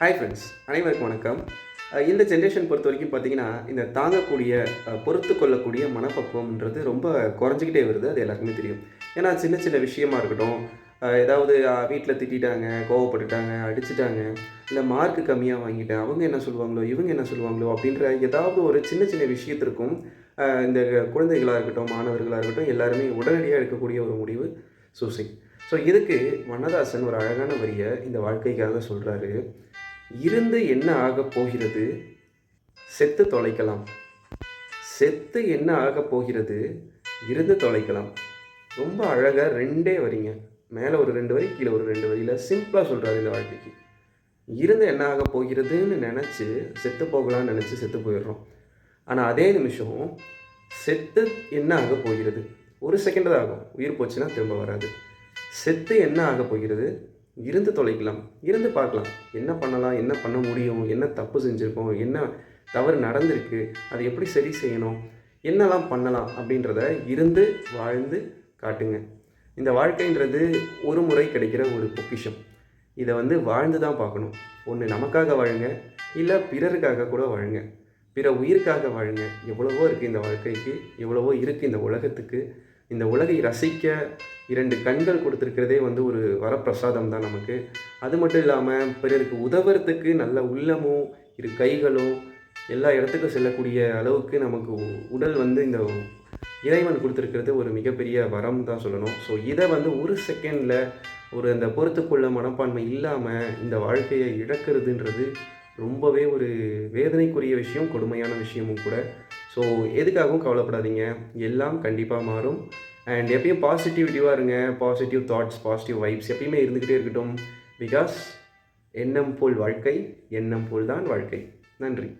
Hi friends அனைவருக்கும் வணக்கம். இந்த ஜென்ரேஷன் பொறுத்த வரைக்கும் பார்த்தீங்கன்னா இந்த தாங்கக்கூடிய பொறுத்து கொள்ளக்கூடிய மனப்பக்குவம்ன்றது ரொம்ப குறைஞ்சிக்கிட்டே வருது அது எல்லாருக்குமே தெரியும். ஏன்னா சின்ன சின்ன விஷயமா இருக்கட்டும் ஏதாவது வீட்டில் திட்டாங்க கோவப்பட்டுட்டாங்க அடிச்சிட்டாங்க இல்லை மார்க் கம்மியாக வாங்கிட்டேன் அவங்க என்ன சொல்லுவாங்களோ இவங்க என்ன சொல்லுவாங்களோ அப்படின்ற ஏதாவது ஒரு சின்ன சின்ன விஷயத்திற்கும் இந்த குழந்தைகளாக இருக்கட்டும் மாணவர்களாக இருக்கட்டும் எல்லாருமே உடனடியாக எடுக்கக்கூடிய ஒரு முடிவு சூசைட் ஸோ இதுக்கு வண்ணதாசன் ஒரு அழகான வரியை இந்த வாழ்க்கைக்காக சொல்கிறாரு இருந்து என்ன ஆகப் போகிறது? செத்து தொலைக்கலாம். செத்து என்ன ஆகப் போகிறது? இருந்து தொலைக்கலாம். ரொம்ப அழகாக ரெண்டே வரிங்க. மேலே ஒரு ரெண்டு வரி கீழே ஒரு ரெண்டு வரியில் சிம்பிளாக சொல்கிறாரு இந்த வாழ்க்கைக்கு. இருந்து என்ன ஆக போகிறதுன்னு நினச்சி செத்து போகலாம்னு நினச்சி செத்து போயிடுறோம். ஆனால் அதே நிமிஷம் செத்து என்ன ஆக போகிறது? ஒரு செகண்ட் தான் ஆகும். உயிர் போச்சுன்னா திரும்ப வராது. செத்து என்ன ஆக போகிறது? இருந்து தொலைக்கலாம். இருந்து பார்க்கலாம். என்ன பண்ணலாம்? என்ன பண்ண முடியும்? என்ன தப்பு செஞ்சுருக்கோம்? என்ன தவறு நடந்திருக்கு? அதை எப்படி சரி செய்யணும்? என்னெல்லாம் பண்ணலாம்? அப்படின்றத இருந்து வாழ்ந்து காட்டுங்க. இந்த வாழ்க்கைன்றது ஒரு முறை கிடைக்கிற ஒரு பொக்கிஷம். இதை வந்து வாழ்ந்து தான் பார்க்கணும். ஒன்று நமக்காக வாழுங்க. இல்லை பிறருக்காக கூட வாழுங்க. பிற உயிருக்காக வாழுங்க. எவ்வளவோ இருக்குது இந்த வாழ்க்கைக்கு. எவ்வளவோ இருக்குது இந்த உலகத்துக்கு. இந்த உலகை ரசிக்க இரண்டு கண்கள் கொடுத்துருக்கிறதே வந்து ஒரு வரப்பிரசாதம் தான் நமக்கு. அது மட்டும் இல்லாமல் பிறருக்கு உதவுறதுக்கு நல்ல உள்ளமும் இரு கைகளும் எல்லா இடத்துக்கும் செல்லக்கூடிய அளவுக்கு நமக்கு உடல் வந்து இந்த இறைவன் கொடுத்துருக்கிறது ஒரு மிகப்பெரிய வரம் தான் சொல்லணும். ஸோ இதை வந்து ஒரு செகண்டில் ஒரு அந்த பொறுத்துக்கொள்ள மனப்பான்மை இல்லாமல் இந்த வாழ்க்கையை இழக்கிறதுன்றது ரொம்பவே ஒரு வேதனைக்குரிய விஷயம் கொடுமையான விஷயமும் கூட. ஸோ எதுக்காகவும் கவலைப்படாதீங்க. எல்லாம் கண்டிப்பாக மாறும். அண்ட் எப்பயும் பாசிட்டிவிட்டிவாக இருங்க. பாசிட்டிவ் தாட்ஸ் பாசிட்டிவ் வைப்ஸ் எப்பயுமே இருந்துக்கிட்டே இருக்கட்டும். பிகாஸ் எண்ணம் போல் வாழ்க்கை எண்ணம் போல் தான் வாழ்க்கை. நன்றி.